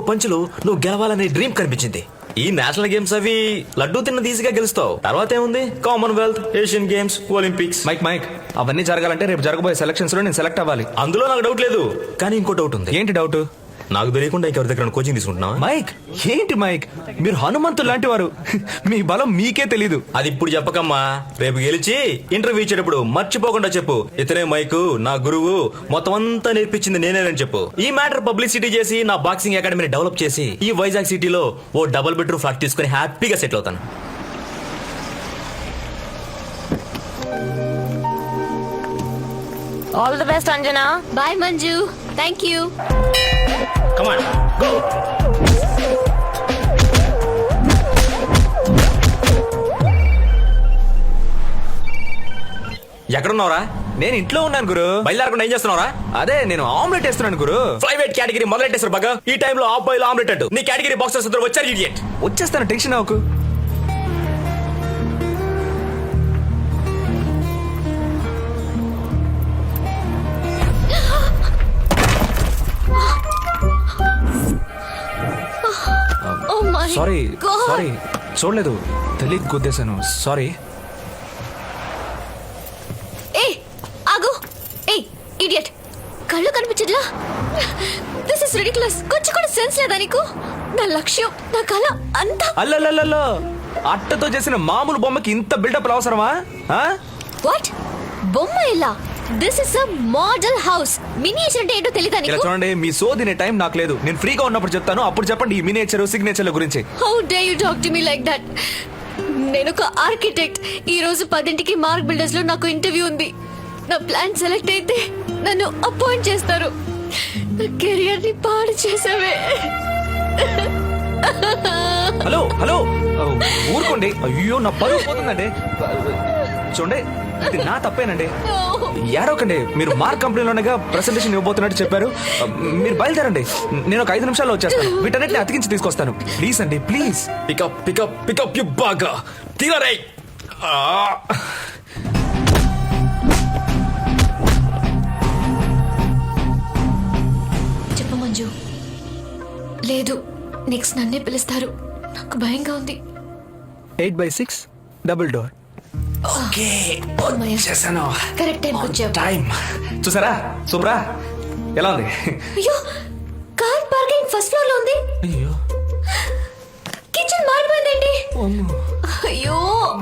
ఒక్కో పంచులు నువ్వు గెలవాలనే డ్రీమ్ కనిపించింది. ఈ నేషనల్ గేమ్స్ అవి లడ్డూ తిన్న ఈజీగా గెలుస్తావు. తర్వాత ఏముంది? Commonwealth Asian games Olympics. Mike mike అవన్నీ జరగాలంటే రేపు జరగబోయే సెలక్షన్స్లో నేను సెలెక్ట్ అవ్వాలి. అందులో నాకు డౌట్ లేదు. కానీ ఇంకో డౌట్ ఉంది. ఏంటి డౌట్ నాకు తెలియకుండా ఇంకెవరి దగ్గర కోచింగ్ తీసుకుంటున్నావా? మైక్ ఏంటి మైక్? మీరు హనుమంతు లాంటి వారు. మీ బలం మీకే తెలీదు. అది ఇప్పుడు చెప్పకమ్మా. రేపు గెలిచి ఇంటర్వ్యూ ఇచ్చేటప్పుడు మర్చిపోకుండా చెప్పు. ఇతనే మైకు నా గురువు మొత్తం అంతా నేర్పించింది నేనేనని చెప్పు. ఈ మ్యాటర్ పబ్లిసిటీ చేసి నా బాక్సింగ్ అకాడమీని డెవలప్ చేసి ఈ వైజాగ్ సిటీలో ఓ డబుల్ బెడ్రూమ్ ఫ్లాట్ తీసుకుని హ్యాపీగా సెటిల్ అవుతాను. All the best Anjana. Bye Manju thank you come on go ఎక్కడున్నావురా? నేను ఇంట్లో ఉన్నాను గురు. బయలుదేరకుండా ఏం చేస్తున్నావురా? అదే నేను ఆమ్లెట్ వేస్తున్నాను గురు. ప్రైవేట్ కేటగిరీ మొదలెట్టేసారు బాగా ఈ టైంలో ఆఫ్ బాయిల్ ఆమ్లెట్ అంటూ. నీ కేటగిరీ బాక్సర్స్ వచ్చారు ఇడియట్ వచ్చేస్తాను టెన్షన్ అవ్వకు. సారీ సారీ చూడలేదు. తెలియక గుద్దేశాను. సారీ ఏ ఆగు. ఏ ఇడియట్ కళ్ళు కనిపించట్లా? దిస్ ఇస్ రిడిక్యులస్ కొంచెం కూడా సెన్స్ లేదా నీకు? నా లక్ష్యం నా కళ అంతా. అల్లల్లల్లో అట్టతో చేసిన మామూలు బొమ్మకి ఇంత బిల్డప్ అవసరమా? ఆ? వాట్ బొమ్మ ఇలా this is a model house miniature అంటే ఏంటో ఇలా నీకు? చూడండి మీ సోదినే టైం నాకు లేదు. నేను ఫ్రీగా ఉన్నప్పుడు చెప్తాను అప్పుడు చెప్పండి ఈ మినేచర్ సిగ్నేచర్ల గురించి. How dare you talk to me like that నేను ఒక ఆర్కిటెక్ట్ ఈ రోజు పదింటికి మార్క్ బిల్డర్స్లో నాకు ఇంటర్వ్యూ ఉంది. నా ప్లాన్ సెలెక్ట్ అయితే నన్ను అపాయింట్ చేస్తారు. నా కెరియర్ని పాడు చేసావే. హలో హలో ఊరుకోండి. అయ్యో నా పరువు పోతుందండి. చూడండి ఇది నా తప్పేనండి. ఏడవకండి మీరు మార్క్ కంపెనీలోనేగా ప్రెసెంటేషన్ ఇవ్వబోతున్నట్టు చెప్పారు. మీరు బయలుదేరండి నేను ఒక ఐదు నిమిషాల్లో వచ్చేస్తాను. వీటన్నిటిని అతికించి తీసుకొస్తాను. ప్లీజ్ అండి please pick up pick up pick up you బాగా తీరరై. చెప్పు మంజు. లేదు నెక్స్ట్ నన్నే పిలుస్తారు. నాకు భయంగా ఉంది. Eight by six double door okay. చేశాను. కరెక్ట్ టైంకి వచ్చావు. టైం. చూసారా? సూపరా ఎలా ఉంది? అయ్యో కార్ పార్కింగ్ ఫస్ట్ ఫ్లోర్లో ఉంది. అయ్యో. కిచెన్ మారిపోయిందండి అయ్యో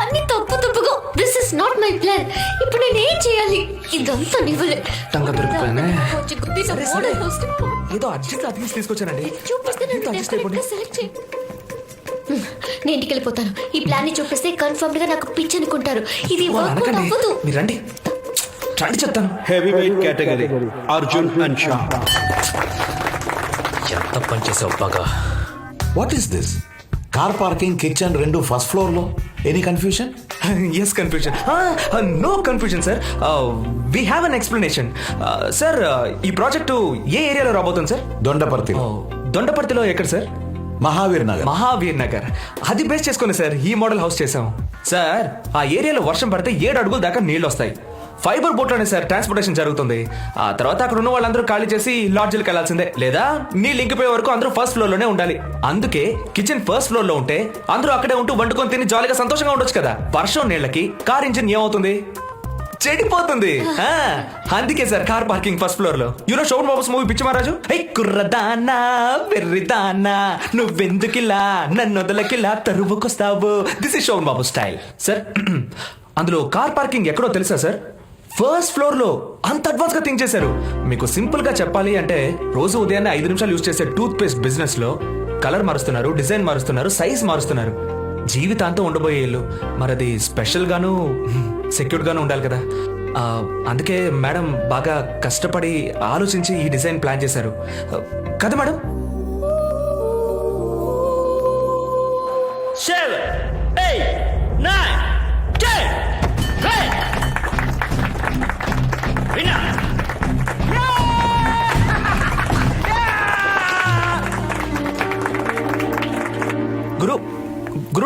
అన్ని తప్పు తప్పుగా. This is not my plan ఇప్పుడు నేను ఏం చేయాలి? ఇదంతా నివ్వలే టంగ దొరికిపోయానే. వచ్చి గుద్దేసి సరే, మోడల్ సరే. హౌస్ని ఏదో అర్జెంట్ అతికించి తీసుకొచ్చానండి. చూపిస్తే select చేయి. నేను ఇంటికి వెళ్ళిపోతాను ఈ ప్లాన్ని చూపిస్తే కన్ఫర్మ్గా నాకు పిచ్ అనుకుంటారు. ఇది వర్కౌట్ అవ్వదు. మీరు రండి. రండి చెప్తాను. Heavyweight category. Arjun and Shah. ఎంత పని చేసావు బాగా? What is this car parking kitchen రెండు ఫస్ట్ ఫ్లోర్లో any confusion yes confusion no confusion sir we have an explanation sir ఈ ప్రాజెక్టు ఏ ఏరియాలో రాబోతుంది సార్ దొండపర్తి దొండపర్తిలో ఎక్కడ సార్ మహావీర్ నగర్. మహావీర్ నగర్. అది బేస్ చేసుకుని సార్ ఈ మోడల్ హౌస్ చేసాం సార్? ఆ ఏరియాలో వర్షం పడితే ఏడు అడుగుల దాకా నీళ్ళు వస్తాయి. ఫైబర్ బోట్లోనే సార్ ట్రాన్స్పోర్టేషన్ జరుగుతుంది. ఆ తర్వాత అక్కడ ఉన్న వాళ్ళందరూ ఖాళీ చేసి లాడ్జ్లకు వెళ్ళాల్సిందే లేదా నీళ్ళు ఇంకిపోయే వరకు అందరూ ఫస్ట్ ఫ్లోర్లోనే ఉండాలి. అందుకే కిచెన్ ఫస్ట్ ఫ్లోర్లో ఉంటే అందరూ అక్కడే ఉంటూ వండుకొని తిని జాలీగా సంతోషంగా ఉండొచ్చు కదా. వర్షం నీళ్ళకి కార్ ఇంజిన్ ఏమవుతుంది? చెడిపోతుంది. ఆ, అందుకే సార్ కార్ పార్కింగ్ ఫస్ట్ ఫ్లోర్లో యూనో షోన్ బాబుస్ మూవీ పిచ్చి మహారాజు? హై కుర్రదానా వెర్రిదానా నువ్వెందుకిలా నన్ను వదలకిలా తరువుకొస్తావు? This is Shon Babu style sir అందులో కార్ పార్కింగ్ ఎక్కడో తెలుసా సార్ ఫస్ట్ ఫ్లోర్లో అంత అడ్వాన్స్గా థింక్ చేశారు. మీకు సింపుల్గా చెప్పాలి అంటే రోజు ఉదయాన్నే ఐదు నిమిషాలు యూజ్ చేసే టూత్ పేస్ట్ బిజినెస్లో కలర్ మారుస్తున్నారు డిజైన్ మారుస్తున్నారు సైజ్ మారుస్తున్నారు. జీవితాంతం ఉండబోయే ఇల్లు. మరి అది స్పెషల్గాను సెక్యూర్డ్గాను ఉండాలి కదా. అందుకే మేడం బాగా కష్టపడి ఆలోచించి ఈ డిజైన్ ప్లాన్ చేశారు. కదా madam? Seven, eight, nine, ten winner గురు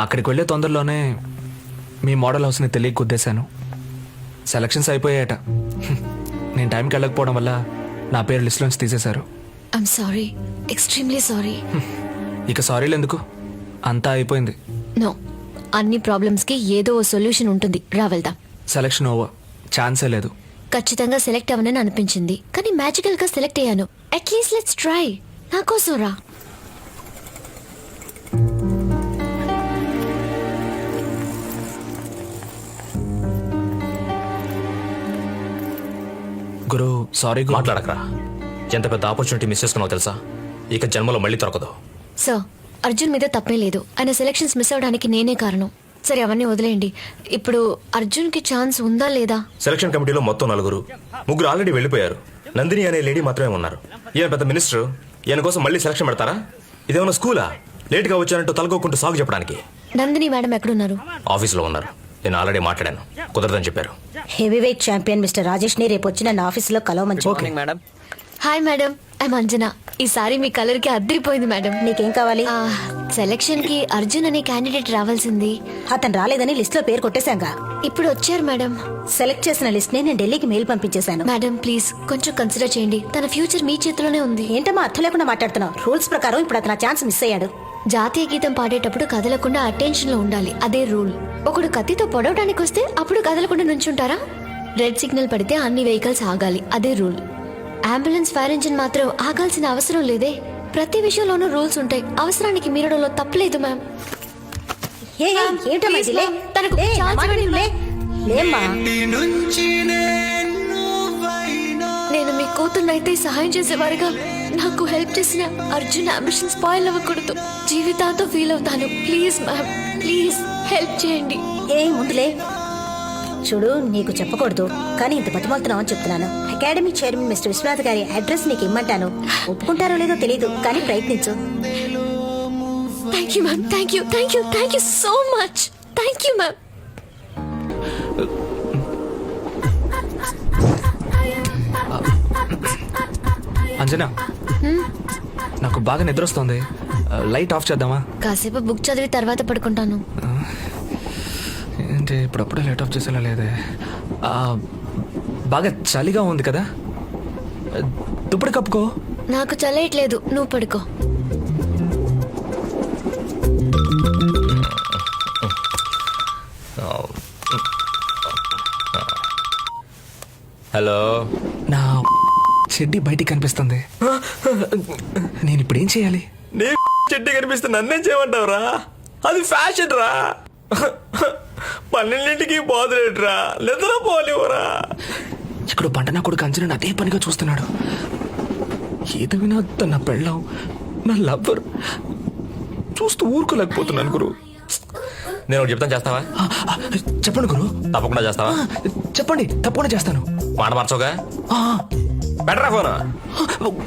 అక్కడికి వెళ్ళే తొందరలోనే మీ మోడల్ హౌస్ని తెలియ గుద్దేశాను. సెలక్షన్స్ అయిపోయాయట. నేను టైంకి వెళ్ళకపోవడం వల్ల నా పేరు లిస్ట్లోంచి తీసేశారు. ఐఎమ్ సారీ ఎక్స్ట్రీమ్లీ సారీ ఇక సారీలు ఎందుకు? అంతా అయిపోయింది. నో అన్ని ప్రాబ్లమ్స్కి ఏదో ఓ సొల్యూషన్ ఉంటుంది. రా వెళ్దాం. Selection over. ఛాన్సే లేదు. ఖచ్చితంగా సెలెక్ట్ అవ్వనని అనిపించింది. కానీ మ్యాజికల్గా సెలెక్ట్ అయ్యాను. అట్లీస్ట్ లెట్స్ ట్రై నా కోసం రా గురు సారీ గురు. మాట్లాడకరా. ఎంత పెద్ద ఆపర్చునిటీ మిస్ చేసుకున్నావు తెలుసా? ఇక జన్మలో మళ్ళీ దొరకదు. సార్ అర్జున్ మీద తప్పే లేదు. ఆయన సెలక్షన్స్ మిస్ అవడానికి నేనే కారణం. సరే అవన్నీ వదిలేయండి. ఇప్పుడు అర్జున్కి ఛాన్స్ ఉందా లేదా? సెలక్షన్ కమిటీలో మొత్తం నలుగురు. ముగ్గురు ఆల్రెడీ వెళ్ళిపోయారు. నందిని అనే లేడీ మాత్రమే ఉన్నారు. ఈయన పెద్ద మినిస్టర్ ఈయన కోసం మళ్ళీ సెలక్షన్ పెడతారా? ఇదేమన్నా స్కూలా లేట్గా వచ్చానంటూ తలకోకుంటూ సాగు చెప్పడానికి. నందిని మేడం ఎక్కడున్నారు? ఆఫీస్లో ఉన్నారు. నేను ఆల్రెడీ మాట్లాడాను. కుదరదని చెప్పారు. హెవీ వెయిట్ ఛాంపియన్ మిస్టర్ రాజేష్ని రేపు వచ్చి నన్ను ఆఫీసులో కలవమని చెప్పు. Madam hi madam I'm Anjana ఈసారి మీ కలర్కి అద్దరిపోయింది మేడం నీకేం కావాలి? సెలక్షన్కి అర్జున్ అనే క్యాండిడేట్ రావాల్సింది. అతను రాలేదని లిస్ట్లో పేరు కొట్టేశాంగా. ఇప్పుడు వచ్చారు మేడం సెలెక్ట్ చేసిన లిస్ట్ని నేను ఢిల్లీకి మెయిల్ పంపించేశాను. మేడం ప్లీజ్ కొంచెం కన్సిడర్ చేయండి. తన ఫ్యూచర్ మీ చేతిలోనే ఉంది. ఏంటమ్మా అర్థం లేకుండా మాట్లాడుతున్నావు? రూల్స్ ప్రకారం ఇప్పుడు అతను ఛాన్స్ మిస్ అయ్యాడు. జాతీయ గీతం పాడేటప్పుడు కదలకుండా అటెన్షన్లో ఉండాలి. అదే రూల్ ఒకడు కత్తితో పొడవడానికి వస్తే అప్పుడు కదలకుండా నుంచుంటారా? రెడ్ సిగ్నల్ పడితే అన్ని వెహికల్స్ ఆగాలి. అదే రూల్ అంబులెన్స్ ఫైర్ ఇంజిన్ మాత్రం ఆగాల్సిన అవసరం లేదే. ప్రతి విషయంలోనూ రూల్స్ ఉంటాయి. అవసరానికి మీరడంలో తప్పలేదు మ్యామ్. తనకు లే, కూతుర్నైతే సహాయం చేసేవారుగా. నాకు హెల్ప్ చేసిన అర్జున్ అంబిషన్ స్పాయిల్ అవ్వకూడదు. జీవితాంతో ఫీల్ అవుతాను. ప్లీజ్ మ్యామ్ ప్లీజ్ హెల్ప్ చేయండి. ఏ ముందులే. చూడు నీకు చెప్పకూడదు. కానీ ఇంత బతిమాలుతున్నావు అని చెప్తున్నాను. అకాడమీ చైర్మన్ మిస్టర్ విశ్వనాథ్ గారి అడ్రస్ నీకు ఇమ్మంటాను. ఒప్పుకుంటారో లేదో తెలియదు కానీ ప్రయత్నించు. Thank you ma'am thank you thank you thank you so much thank you ma'am Anjana. నాకు బాగా నిద్ర వస్తుంది లైట్ ఆఫ్ చేద్దామా? కాసేపు బుక్ చదివి తర్వాత పడుకుంటాను. ఏంటి ఇప్పుడప్పుడే లైట్ ఆఫ్ చేసేలా లేదే? బాగా చలిగా ఉంది కదా? దుప్పటి కప్పుకో. నాకు చల్లేయట్లేదు నువ్వు పడుకో. హలో. చెడ్డి బయటికి కనిపిస్తుంది. నేను ఇప్పుడు ఏం చేయాలి? నీ చెట్టు కనిపిస్తే నన్నేం చేయమంటావురా? అది ఫ్యాషన్ రా. పన్నెండింటికి పోదులేట్రా నిద్ర పోలేవురా ఇక్కడ పంట నా కొడుకు అంజనా అదే పనిగా చూస్తున్నాడు. ఏది వినా తన పెళ్ళం నా లవ్వర్. చూస్తూ ఊరుకోలేకపోతున్నాను గురు. నేను ఒకటి చెప్తాను చేస్తావా? చెప్పండి గురు. తప్పకుండా చేస్తావా? చెప్పండి తప్పకుండా చేస్తాను. మాట మార్చోగా ఆ, బెటరా ఫోన్.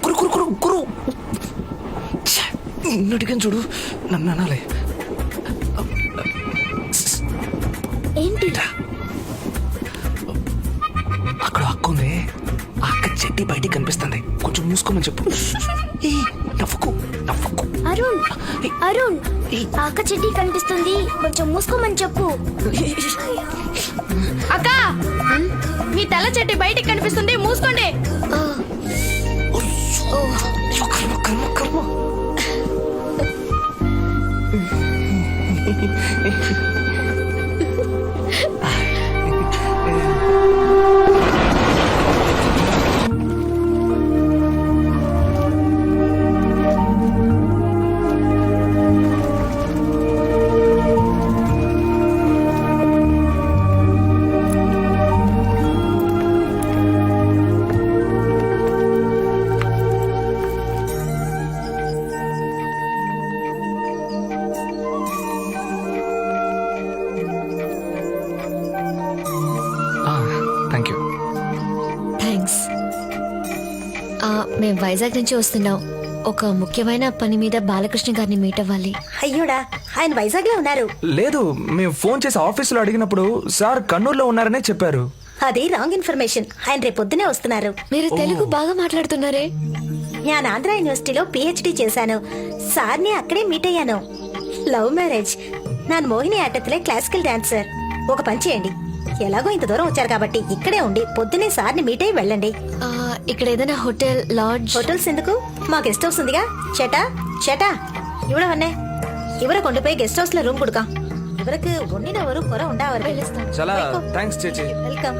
గురు గురు గురు ఛే, నిన్నటికని చూడు. నన్ను అనాలి. ఏంటి? అక్కడ అక్క ఉంది. ఆ అక్క చెడ్డి బయటికి కనిపిస్తుంది. కొంచెం మూసుకోమని చెప్పు. ఏ నవ్వుకు నవ్వుకు. అరుణ్ అరుణ్ అక్క చెడ్డి కనిపిస్తుంది. కొంచెం మూసుకోమని చెప్పు. అక్క! మీ తెల్ల చెట్టు బయటికి కనిపిస్తుంది. మూసుకోండి. కర్మ కర్మ మేము వైజాగ్ నుంచి వస్తున్నాం. ఒక ముఖ్యమైన పని మీద బాలకృష్ణ గారిని మీట్ అవ్వాలి. అయ్యోడా ఆయన వైజాగ్లో ఉన్నారు. లేదు మేము ఫోన్ చేసి ఆఫీసులో అడిగినప్పుడు సార్ కన్నూరులో ఉన్నారనే చెప్పారు. అది రాంగ్ ఇన్ఫర్మేషన్. ఆయన రేపు పొద్దునే వస్తున్నారు. మీరు తెలుగు బాగా మాట్లాడుతున్నారే? నేను ఆంధ్ర యూనివర్సిటీలో పిహెచ్డి చేశాను. సార్ని అక్కడే మీట్ అయ్యాను. లవ్ మ్యారేజ్ నాన్ మోహిని ఆటత్లే క్లాసికల్ డాన్సర్ ఒక పని చేయండి. ఎలాగో ఇంత దూరం వచ్చారు కాబట్టి ఇక్కడే ఉండి పొద్దునే సార్ని మీట్ అయి వెళ్ళండి. ఇక్కడ ఏదైనా హోటల్ లాడ్జ్? హోటల్స్ ఎందుకు? మా గెస్ట్ హౌస్ ఉందిగా. చెటా చెటా ఇవ్వడవన్నే ఇవర కొండపోయి గెస్ట్ హౌస్ல రూమ్ கொடுக்காம் ఇవరకు ஒன்னின కొర குறை உண்டா చాలా థ్యాంక్స్ చేచి. వెల్కమ్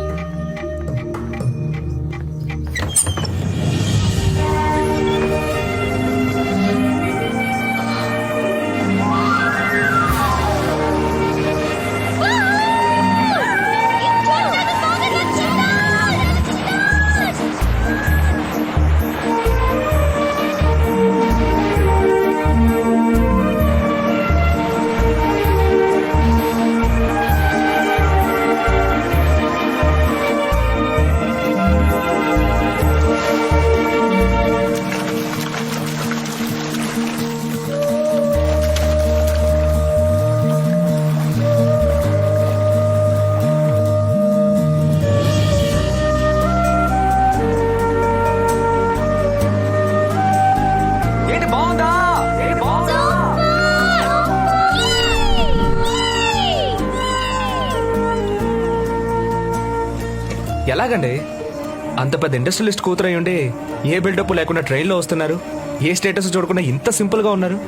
పెద్ద ఇండస్ట్రియలిస్ట్ కూతురు ఉండి ఏ బిల్డప్ లేకుండా ట్రైన్లో వస్తున్నారు? ఏ స్టేటస్ చూడకుండా ఇంత సింపుల్గా ఉన్నారు?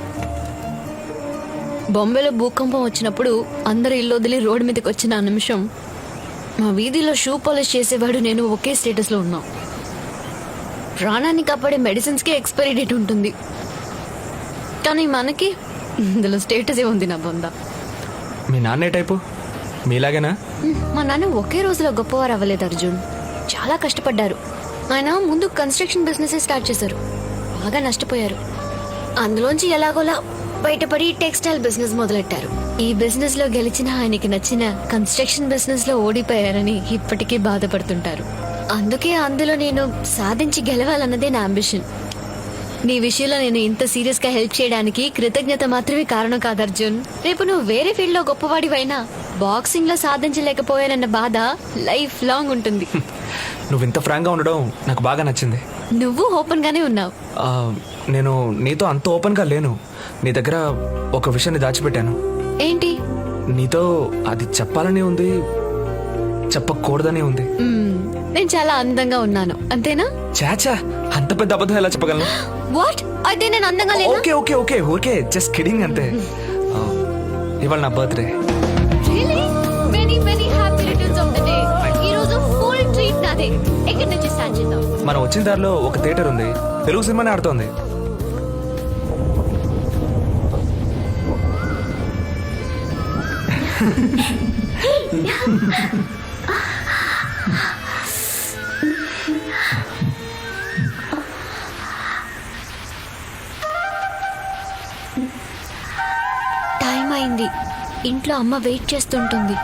బొంబేలో భూకంపం వచ్చినప్పుడు అందరు ఇల్లు వదిలి రోడ్డు మీదకి వచ్చిన ఆ నిమిషం మా వీధిలో షూ పాలిష్ చేసేవాడు నేను ఒకే స్టేటస్లో ఉన్నాం. ప్రాణాన్ని కాపాడే మెడిసిన్స్కి ఎక్స్పైరీ డేట్ ఉంటుంది. కానీ మనకి ఇందులో స్టేటస్ ఏ ఉంది నా బొంద. మీ నాన్నే టైపు? మీలాగేనా? మా నాన్న ఒకే రోజులో గొప్పవారు అవ్వలేదు అర్జున్. చాలా కష్టపడ్డారు. ఆయన ముందు కన్స్ట్రక్షన్ బిజినెస్ స్టార్ట్ చేశారు. బాగా నష్టపోయారు. అందులోంచి ఎలాగోలా బయటపడి టెక్స్టైల్ బిజినెస్ మొదలెట్టారు. ఈ బిజినెస్లో గెలిచిన ఆయనకి నచ్చిన కన్స్ట్రక్షన్ బిజినెస్లో ఓడిపోయారని ఇప్పటికీ బాధపడుతుంటారు. అందుకే అందులో నేను సాధించి గెలవాలన్నదే నా అంబిషన్ నీ విషయంలో నేను ఇంత సీరియస్గా హెల్ప్ చేయడానికి కృతజ్ఞత మాత్రమే కారణం కాదు అర్జున్. రేపు నువ్వు వేరే ఫీల్డ్లో గొప్పవాడివైనా బాక్సింగ్లో సాధించలేకపోయానన్న బాధ లైఫ్ లాంగ్ ఉంటుంది. నువ్వు ఇంత ఫ్రాంక్గా ఉండడం నాకు బాగా నచ్చింది. నువ్వు ఓపెన్ గానే ఉన్నావు. ఆ, నేను నీతో అంత ఓపెన్గా లేను. నీ దగ్గర ఒక విషయాన్ని దాచిపెట్టాను. ఏంటి? నీతో అది చెప్పాలని ఉంది చెప్పకూడదని ఉంది. మ్మ్, నేను చాలా అందంగా ఉన్నాను. అంతేనా? చాచా అంత పెద్ద అబద్ధం ఎలా చెప్పగలను? వాట్ అయితే నేను అందంగా లేనా? Okay okay okay okay just kidding అంతే. ఆ, ఇవాళ నా బర్త్డే. ఎక్కడి నుంచి స్టార్ట్ చేద్దాం మనం వచ్చిన దారిలో ఒక థియేటర్ ఉంది. తెలుగు సినిమానే ఆడుతోంది. టైం అయింది. ఇంట్లో అమ్మ వెయిట్ చేస్తుంటుంది.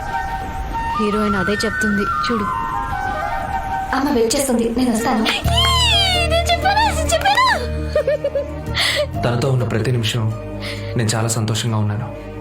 హీరోయిన్ అదే చెప్తుంది. చూడు. అమ్మ వెయిట్ చేస్తుంది నేను వస్తాను. తనతో ఉన్న ప్రతి నిమిషం నేను చాలా సంతోషంగా ఉన్నాను.